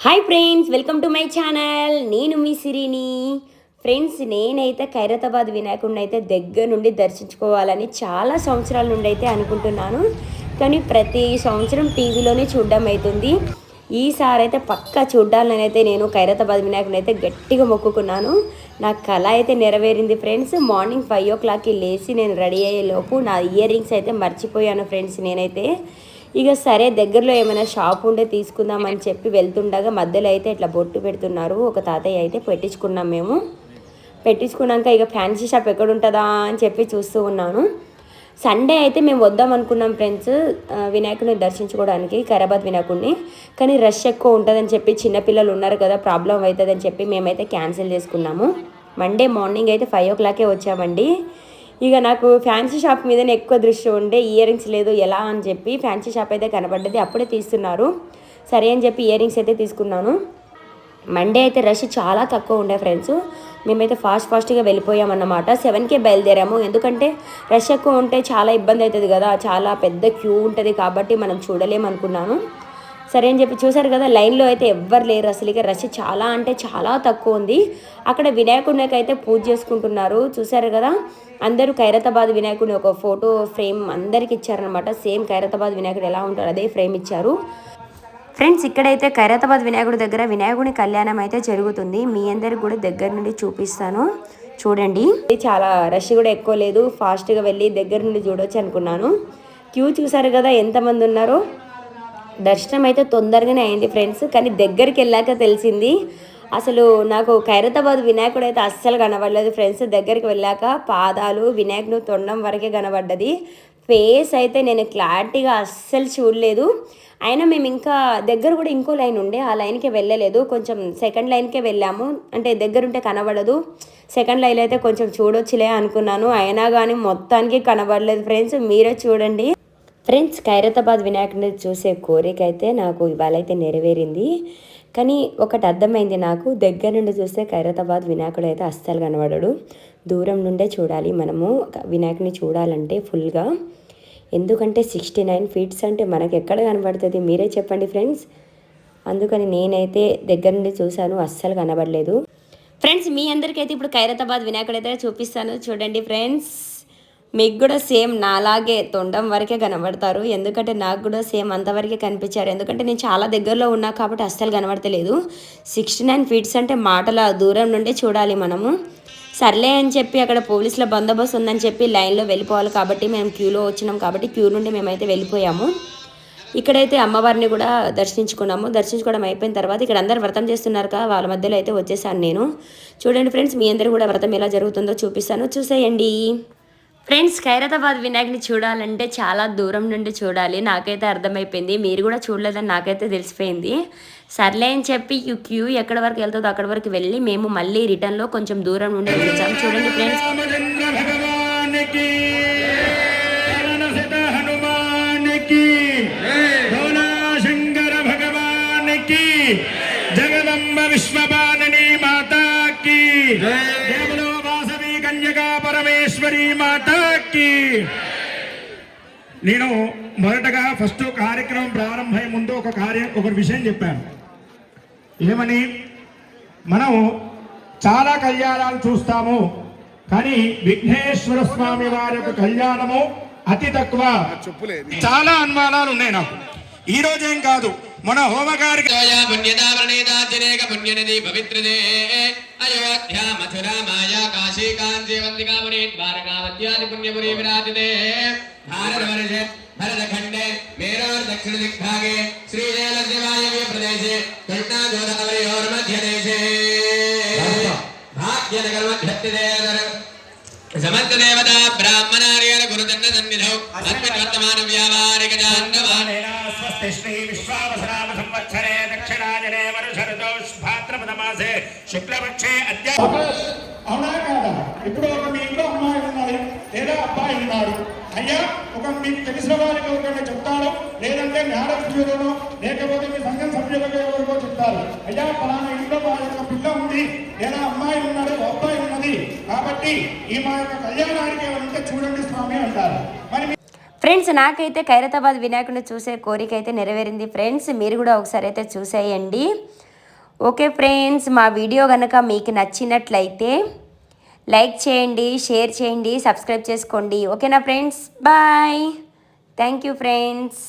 Hi friends welcome to my channel నేను మీ సిరిని. ఫ్రెండ్స్ నేనైతే ఖైరతాబాద్ వినాయకుడిని అయితే దగ్గర నుండి దర్శించుకోవాలని చాలా సంవత్సరాల నుండి అయితే అనుకుంటున్నాను. కానీ ప్రతి సంవత్సరం టీవీలోనే చూడడం అవుతుంది. ఈసారి అయితే పక్కా చూడాలని అయితే నేను ఖైరతాబాద్ వినాయకుని అయితే గట్టిగా మొక్కుకున్నాను. నా కళ అయితే నెరవేరింది ఫ్రెండ్స్ మార్నింగ్ ఫైవ్ ఓ క్లాక్కి లేచి నేను రెడీ అయ్యే లోపు నా ఇయర్ రింగ్స్ అయితే మర్చిపోయాను ఫ్రెండ్స్ నేనైతే. ఇక సరే దగ్గరలో ఏమైనా షాప్ ఉంటే తీసుకుందామని చెప్పి వెళ్తుండగా మధ్యలో అయితే ఇట్లా బొట్టు పెడుతున్నారు. ఒక తాతయ్య అయితే పెట్టించుకున్నాం మేము. పెట్టించుకున్నాక ఇక ఫ్యాన్సీ షాప్ ఎక్కడ ఉంటుందా అని చెప్పి చూస్తూ ఉన్నాను. సండే అయితే మేము వద్దాం అనుకున్నాం ఫ్రెండ్స్. వినాయకుడిని దర్శించుకోవడానికి ఖైరాబాద్ వినాయకుడిని. కానీ రష్ ఎక్కువ ఉంటుందని చెప్పి చిన్నపిల్లలు ఉన్నారు కదా ప్రాబ్లం అవుతుందని చెప్పి మేమైతే క్యాన్సిల్ చేసుకున్నాము. మండే మార్నింగ్ అయితే ఫైవ్ ఓ క్లాకే వచ్చామండి. ఇక నాకు ఫ్యాన్సీ షాప్ మీదనే ఎక్కువ దృష్టి ఉండే ఇయర్ రింగ్స్ లేదు ఎలా అని చెప్పి ఫ్యాన్సీ షాప్ అయితే కనబడ్డది అప్పుడే తీస్తున్నారు. సరే అని చెప్పి ఇయర్ రింగ్స్ అయితే తీసుకున్నాను. మండే అయితే రష్ చాలా తక్కువ ఉండే ఫ్రెండ్స్ మేమైతే ఫాస్ట్ ఫాస్ట్గా వెళ్ళిపోయామన్నమాట. సెవెన్కే బయలుదేరాము. ఎందుకంటే రష్ ఎక్కువ ఉంటే చాలా ఇబ్బంది అవుతుంది కదా. చాలా పెద్ద క్యూ ఉంటుంది కాబట్టి మనం చూడలేమనుకున్నాను. సరే అని చెప్పి చూసారు కదా లైన్లో అయితే ఎవ్వరు లేరు అసలు. ఇక రష్ చాలా అంటే చాలా తక్కువ ఉంది. అక్కడ వినాయకుడికి అయితే పూజ చేసుకుంటున్నారు. చూసారు కదా అందరూ ఖైరతాబాద్ వినాయకుడిని ఒక ఫోటో ఫ్రేమ్ అందరికి ఇచ్చారనమాట సేమ్ ఖైరతాబాద్ వినాయకుడు ఎలా ఉంటారు అదే ఫ్రేమ్ ఇచ్చారు. ఫ్రెండ్స్ ఇక్కడైతే ఖైరతాబాద్ వినాయకుడి దగ్గర వినాయకుడి కళ్యాణం అయితే జరుగుతుంది. మీ అందరికి కూడా దగ్గర నుండి చూపిస్తాను. చూడండి. ఇది చాలా రష్ కూడా ఎక్కువ లేదు. ఫాస్ట్గా వెళ్ళి దగ్గర నుండి చూడొచ్చు అనుకున్నాను. క్యూ చూసారు కదా ఎంతమంది ఉన్నారో? దర్శనం అయితే తొందరగానే అయింది ఫ్రెండ్స్ కానీ దగ్గరికి వెళ్ళాక తెలిసింది. అసలు నాకు ఖైరతాబాద్ వినాయకుడు అయితే అస్సలు కనబడలేదు ఫ్రెండ్స్ దగ్గరికి వెళ్ళాక పాదాలు వినాయకుడు తొండం వరకే కనబడ్డది. ఫేస్ అయితే నేను క్లారిటీగా అస్సలు చూడలేదు. అయినా మేము ఇంకా దగ్గర కూడా ఇంకో లైన్ ఉండే ఆ లైన్కే వెళ్ళలేదు. కొంచెం సెకండ్ లైన్కే వెళ్ళాము. అంటే దగ్గర ఉంటే కనబడదు. సెకండ్ లైన్ అయితే కొంచెం చూడొచ్చులే అనుకున్నాను. అయినా కానీ మొత్తానికి కనబడలేదు ఫ్రెండ్స్ మీరే చూడండి. ఫ్రెండ్స్ ఖైరతాబాద్ వినాయకుడిని చూసే కోరిక అయితే నాకు ఇవాళ అయితే నెరవేరింది. కానీ ఒకటి అర్థమైంది నాకు దగ్గర నుండి చూస్తే ఖైరతాబాద్ వినాయకుడు అయితే అస్సలు కనబడడు. దూరం నుండే చూడాలి మనము వినాయకుని చూడాలంటే ఫుల్గా. ఎందుకంటే సిక్స్టీ నైన్ ఫీట్స్ అంటే మనకు ఎక్కడ కనబడుతుంది? మీరే చెప్పండి ఫ్రెండ్స్. అందుకని నేనైతే దగ్గర నుండి చూశాను అస్సలు కనబడలేదు. ఫ్రెండ్స్ మీ అందరికైతే ఇప్పుడు ఖైరతాబాద్ వినాయకుడు అయితే చూపిస్తాను. చూడండి ఫ్రెండ్స్. మీకు కూడా సేమ్ నాలాగే తొండం వరకే కనబడతారు. ఎందుకంటే నాకు కూడా సేమ్ అంతవరకే కనిపించారు. ఎందుకంటే నేను చాలా దగ్గరలో ఉన్నా కాబట్టి అస్సలు కనబడతలేదు. సిక్స్టీ నైన్ ఫీట్స్ అంటే మాటల దూరం నుండే చూడాలి మనము. సర్లే అని చెప్పి అక్కడ పోలీసుల బందోబస్తు ఉందని చెప్పి లైన్లో వెళ్ళిపోవాలి కాబట్టి మేము క్యూలో వచ్చినాం కాబట్టి క్యూ నుండి మేమైతే వెళ్ళిపోయాము. ఇక్కడైతే అమ్మవారిని కూడా దర్శించుకున్నాము. దర్శించుకోవడం అయిపోయిన తర్వాత ఇక్కడ అందరు వ్రతం చేస్తున్నారు కదా వాళ్ళ మధ్యలో అయితే వచ్చేసాను నేను. చూడండి ఫ్రెండ్స్ మీ అందరూ కూడా వ్రతం ఎలా జరుగుతుందో చూపిస్తాను. చూసేయండి. ఫ్రెండ్స్ ఖైరతాబాద్ వినాయకుని చూడాలంటే చాలా దూరం నుండి చూడాలి. నాకైతే అర్థమైపోయింది. మీరు కూడా చూడలేదని నాకైతే తెలిసిపోయింది. సర్లే అని చెప్పి ఈ క్యూ ఎక్కడ వరకు వెళ్తుందో అక్కడ వరకు వెళ్ళి మేము మళ్ళీ రిటర్న్లో కొంచెం దూరం నుండి వచ్చాం చూడండి ఫ్రెండ్స్. భగవాన్కి కన్యకా పరమేశ్వరి మాతా కి నేను మొదటగా ఫస్ట్ కార్యక్రమం ప్రారంభమయ్యే ముందు ఒక కార్యం ఒక విషయం చెప్పాను. ఏమని? మనం చాలా కళ్యాణాలు చూస్తాము కానీ విఘ్నేశ్వర స్వామి వారి యొక్క కళ్యాణము అతి తక్కువ. చాలా అనుమానాలు ఉన్నాయి నాకు. ఈ రోజేం కాదు. మన హోమగారికి అయోధ్యా పుణ్యదావరణేదాజనేక పుణ్యనది పవిత్రదే అయోధ్యా మథురా మాయా కాశీ కాంచీ వందికాపురి ద్వారకావత్యాది పుణ్యపురి విరాజితే భారతవర్షే భరతఖండే మేరోర్ దక్షిణ దిగ్భాగే శ్రీశైల శివాయవీ ప్రదేశే కృష్ణా గోదావరియోర్ మధ్యదేశే భాగ్యనగర మధ్యత్తిదే సమర్థ దేవత బ్రాహ్మణార్యర గురుదండ సన్నిధౌ అస్మిన్ వర్తమాన వ్యాపారిక జాండవాన్ స్వస్తి శ్రీ విశ్వావసరామ సంవత్సరే దక్షిణాజనే వరుషరుతో భాద్రపద మాసే శుక్లపక్షే అద్య అవునా కాదా? ఇప్పుడు ఒక మీ ఇంట్లో అమ్మాయి ఉన్నది. లేదా అబ్బాయి ఉన్నాడు. అయ్యా ఒక మీకు తెలిసిన వారికి ఎవరికైనా చెప్తారు లేదంటే జ్ఞానసభ్యులను లేకపోతే మీ సంఘం సభ్యులకు ఎవరికో చెప్తారు అయ్యా పలానా ఇంట్లో మా యొక్క పిల్ల ఉంది లేదా అమ్మాయి ఉన్నాడు ఓ అబ్బాయి ఉన్నది కాబట్టి ఈ మా యొక్క కళ్యాణానికి ఎవరుంటే చూడండి స్వామి అంటారు. మరి ఫ్రెండ్స్ నాకైతే ఖైరతాబాద్ వినాయకుడిని చూసే కోరిక అయితే నెరవేరింది. ఫ్రెండ్స్ మీరు కూడా ఒకసారి అయితే చూసేయండి. ఓకే ఫ్రెండ్స్ మా వీడియో కనుక మీకు నచ్చినట్లయితే లైక్ చేయండి షేర్ చేయండి సబ్స్క్రైబ్ చేసుకోండి. ఓకేనా friends? Bye. Thank you friends.